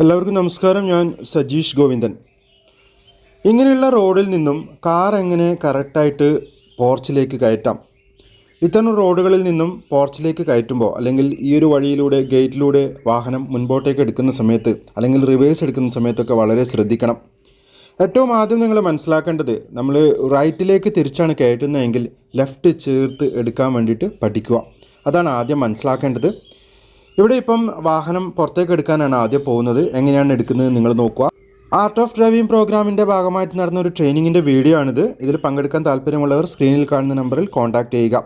എല്ലാവർക്കും നമസ്കാരം. ഞാൻ സജീഷ് ഗോവിന്ദൻ. ഇങ്ങനെയുള്ള റോഡിൽ നിന്നും കാർ എങ്ങനെ കറക്റ്റായിട്ട് പോർച്ചിലേക്ക് കയറ്റാം? ഇത്തരം റോഡുകളിൽ നിന്നും പോർച്ചിലേക്ക് കയറ്റുമ്പോൾ അല്ലെങ്കിൽ ഈ ഒരു വഴിയിലൂടെ ഗേറ്റിലൂടെ വാഹനം മുൻപോട്ടേക്ക് എടുക്കുന്ന സമയത്ത് അല്ലെങ്കിൽ റിവേഴ്സ് എടുക്കുന്ന സമയത്തൊക്കെ വളരെ ശ്രദ്ധിക്കണം. ഏറ്റവും ആദ്യം നിങ്ങൾ മനസ്സിലാക്കേണ്ടത് നമ്മൾ റൈറ്റിലേക്ക് തിരിച്ചാണ് കയറ്റുന്നതെങ്കിൽ ലെഫ്റ്റ് ചേർത്ത് എടുക്കാൻ വേണ്ടിയിട്ട് പഠിക്കുക. അതാണ് ആദ്യം മനസ്സിലാക്കേണ്ടത്. ഇവിടെ ഇപ്പം വാഹനം പുറത്തേക്ക് എടുക്കാനാണ് ആദ്യം പോകുന്നത്. എങ്ങനെയാണ് എടുക്കുന്നത് നിങ്ങൾ നോക്കുക. ആർട്ട് ഓഫ് ഡ്രൈവിംഗ് പ്രോഗ്രാമിന്റെ ഭാഗമായിട്ട് നടന്ന ഒരു ട്രെയിനിങ്ങിന്റെ വീഡിയോ ആണിത്. ഇതിൽ പങ്കെടുക്കാൻ താല്പര്യമുള്ളവർ സ്ക്രീനിൽ കാണുന്ന നമ്പറിൽ കോൺടാക്റ്റ് ചെയ്യുക.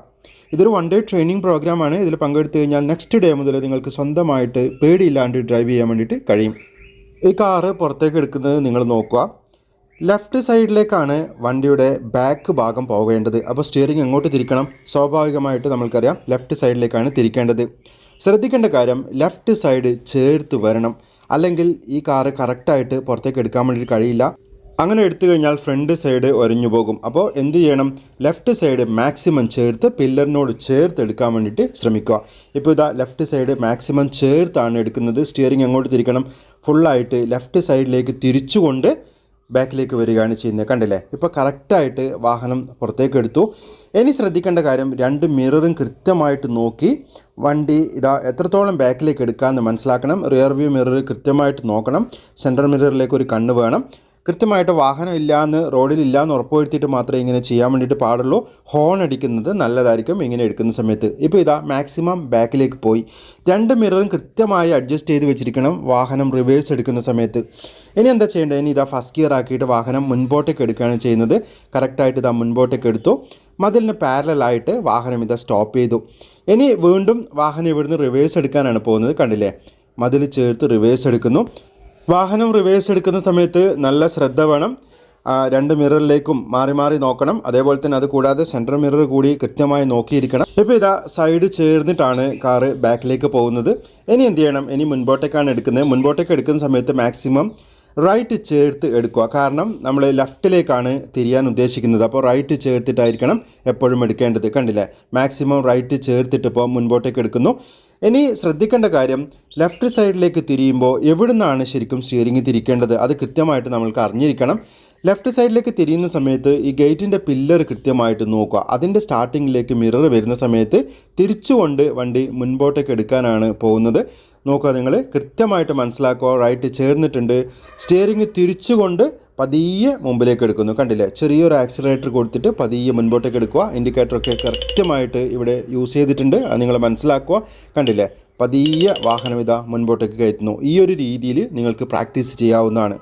ഇതൊരു വൺ ഡേ ട്രെയിനിങ് പ്രോഗ്രാമാണ് ഇതിൽ പങ്കെടുത്തു കഴിഞ്ഞാൽ നെക്സ്റ്റ് ഡേ മുതൽ നിങ്ങൾക്ക് സ്വന്തമായിട്ട് പേടിയില്ലാണ്ട് ഡ്രൈവ് ചെയ്യാൻ വേണ്ടിയിട്ട് കഴിയും. ഈ കാറ് പുറത്തേക്ക് എടുക്കുന്നത് നിങ്ങൾ നോക്കുക. ലെഫ്റ്റ് സൈഡിലേക്കാണ് വണ്ടിയുടെ ബാക്ക് ഭാഗം പോകേണ്ടത്. അപ്പോൾ സ്റ്റിയറിംഗ് എങ്ങോട്ട് തിരിക്കണം? സ്വാഭാവികമായിട്ട് നമ്മൾക്കറിയാം ലെഫ്റ്റ് സൈഡിലേക്കാണ് തിരിക്കേണ്ടത്. ശ്രദ്ധിക്കേണ്ട കാര്യം ലെഫ്റ്റ് സൈഡ് ചേർത്ത് വരണം. അല്ലെങ്കിൽ ഈ കാറ് കറക്റ്റായിട്ട് പുറത്തേക്ക് എടുക്കാൻ വേണ്ടി കഴിയില്ല. അങ്ങനെ എടുത്തു കഴിഞ്ഞാൽ ഫ്രണ്ട് സൈഡ് ഒരഞ്ഞു പോകും. അപ്പോൾ എന്ത് ചെയ്യണം? ലെഫ്റ്റ് സൈഡ് മാക്സിമം ചേർത്ത് പില്ലറിനോട് ചേർത്ത് എടുക്കാൻ വേണ്ടിയിട്ട് ശ്രമിക്കുക. ഇപ്പോൾ ഇതാ ലെഫ്റ്റ് സൈഡ് മാക്സിമം ചേർത്താണ് എടുക്കുന്നത്. സ്റ്റിയറിംഗ് എങ്ങോട്ട് തിരിക്കണം? ഫുള്ളായിട്ട് ലെഫ്റ്റ് സൈഡിലേക്ക് തിരിച്ചുകൊണ്ട് ബാക്കിലേക്ക് വരികയാണ് ചെയ്യുന്നത്. കണ്ടില്ലേ? ഇപ്പോൾ കറക്റ്റായിട്ട് വാഹനം പുറത്തേക്ക് എടുത്തു. ഇനി ശ്രദ്ധിക്കേണ്ട കാര്യം രണ്ട് മിററും കൃത്യമായിട്ട് നോക്കി വണ്ടി ഇതാ എത്രത്തോളം ബാക്കിലേക്ക് എടുക്കാമെന്ന് മനസ്സിലാക്കണം. റിയർ വ്യൂ മിറർ കൃത്യമായിട്ട് നോക്കണം. സെൻട്രൽ മിററിലേക്ക് ഒരു കണ്ണ് വേണം. കൃത്യമായിട്ട് വാഹനം ഇല്ലയെന്ന് റോഡിൽ ഇല്ലയെന്ന് ഉറപ്പുവരുത്തിയിട്ട് മാത്രമേ ഇങ്ങനെ ചെയ്യാൻ വേണ്ടിയിട്ട് പാടുള്ളൂ. ഹോൺ അടിക്കുന്നത് നല്ലതായിരിക്കും ഇങ്ങനെ എടുക്കുന്ന സമയത്ത്. ഇപ്പോൾ ഇതാ മാക്സിമം ബാക്കിലേക്ക് പോയി. രണ്ട് മിററും കൃത്യമായി അഡ്ജസ്റ്റ് ചെയ്ത് വെച്ചിരിക്കണം വാഹനം റിവേഴ്സ് എടുക്കുന്ന സമയത്ത്. ഇനി എന്താ ചെയ്യേണ്ടത്? ഇനി ഇതാ ഫസ്റ്റ് ഗിയർ ആക്കിയിട്ട് വാഹനം മുൻപോട്ടേക്ക് എടുക്കുകയാണ് ചെയ്യുന്നത്. കറക്റ്റായിട്ട് ഇതാ മുൻപോട്ടേക്ക് എടുത്തു. മതിലിന് പാരലായിട്ട് വാഹനം ഇതാ സ്റ്റോപ്പ് ചെയ്തു. ഇനി വീണ്ടും വാഹനം ഇവിടുന്ന് റിവേഴ്സ് എടുക്കാനാണ് പോകുന്നത്. കണ്ടില്ലേ? മതിൽ ചേർത്ത് റിവേഴ്സ് എടുക്കുന്നു. വാഹനം റിവേഴ്സ് എടുക്കുന്ന സമയത്ത് നല്ല ശ്രദ്ധ വേണം. രണ്ട് മിററിലേക്കും മാറി മാറി നോക്കണം. അതേപോലെ തന്നെ അത് കൂടാതെ സെൻട്രൽ മിറർ കൂടി കൃത്യമായി നോക്കിയിരിക്കണം. ഇപ്പോൾ ഇതാ സൈഡ് ചേർന്നിട്ടാണ് കാറ് ബാക്കിലേക്ക് പോകുന്നത്. ഇനി എന്ത് ചെയ്യണം? ഇനി മുൻപോട്ടേക്കാണ് എടുക്കുന്നത്. മുൻപോട്ടേക്ക് എടുക്കുന്ന സമയത്ത് മാക്സിമം റൈറ്റ് ചേർത്ത് എടുക്കുക. കാരണം നമ്മൾ ലെഫ്റ്റിലേക്കാണ് തിരിയാൻ ഉദ്ദേശിക്കുന്നത്. അപ്പോൾ റൈറ്റ് ചേർത്തിട്ടായിരിക്കണം എപ്പോഴും എടുക്കേണ്ടത്. കണ്ടില്ലേ? മാക്സിമം റൈറ്റ് ചേർത്തിട്ട് ഇപ്പോൾ മുൻപോട്ടേക്ക് എടുക്കുന്നു. ഇനി ശ്രദ്ധിക്കേണ്ട കാര്യം ലെഫ്റ്റ് സൈഡിലേക്ക് തിരിയുമ്പോൾ എവിടുന്നാണ് ശരിക്കും സ്റ്റിയറിംഗ് തിരിക്കേണ്ടത്? അത് കൃത്യമായിട്ട് നമ്മൾക്ക് അറിഞ്ഞിരിക്കണം. ലെഫ്റ്റ് സൈഡിലേക്ക് തിരിയുന്ന സമയത്ത് ഈ ഗേറ്റിന്റെ പില്ലർ കൃത്യമായിട്ട് നോക്കുക. അതിന്റെ സ്റ്റാർട്ടിങ്ങിലേക്ക് മിറർ വരുന്ന സമയത്ത് തിരിച്ചുകൊണ്ട് വണ്ടി മുൻപോട്ടേക്ക് എടുക്കാനാണ് പോകുന്നത്. നോക്കുക നിങ്ങൾ കൃത്യമായിട്ട് മനസ്സിലാക്കുക. റൈറ്റ് ചേർന്നിട്ടുണ്ട്. സ്റ്റിയറിംഗ് തിരിച്ചുകൊണ്ട് പതിയെ മുമ്പിലേക്ക് എടുക്കുന്നു. കണ്ടില്ലേ? ചെറിയൊരു ആക്സിലേറ്റർ കൊടുത്തിട്ട് പതിയെ മുൻപോട്ടേക്ക് എടുക്കുക. ഇൻഡിക്കേറ്ററൊക്കെ കൃത്യമായിട്ട് ഇവിടെ യൂസ് ചെയ്തിട്ടുണ്ട്. അത് നിങ്ങൾ മനസ്സിലാക്കുക. കണ്ടില്ലേ? പതിയെ വാഹനം ഇതാ മുൻപോട്ടേക്ക് കയറ്റുന്നു. ഈ ഒരു രീതിയിൽ നിങ്ങൾക്ക് പ്രാക്ടീസ് ചെയ്യാവുന്നതാണ്.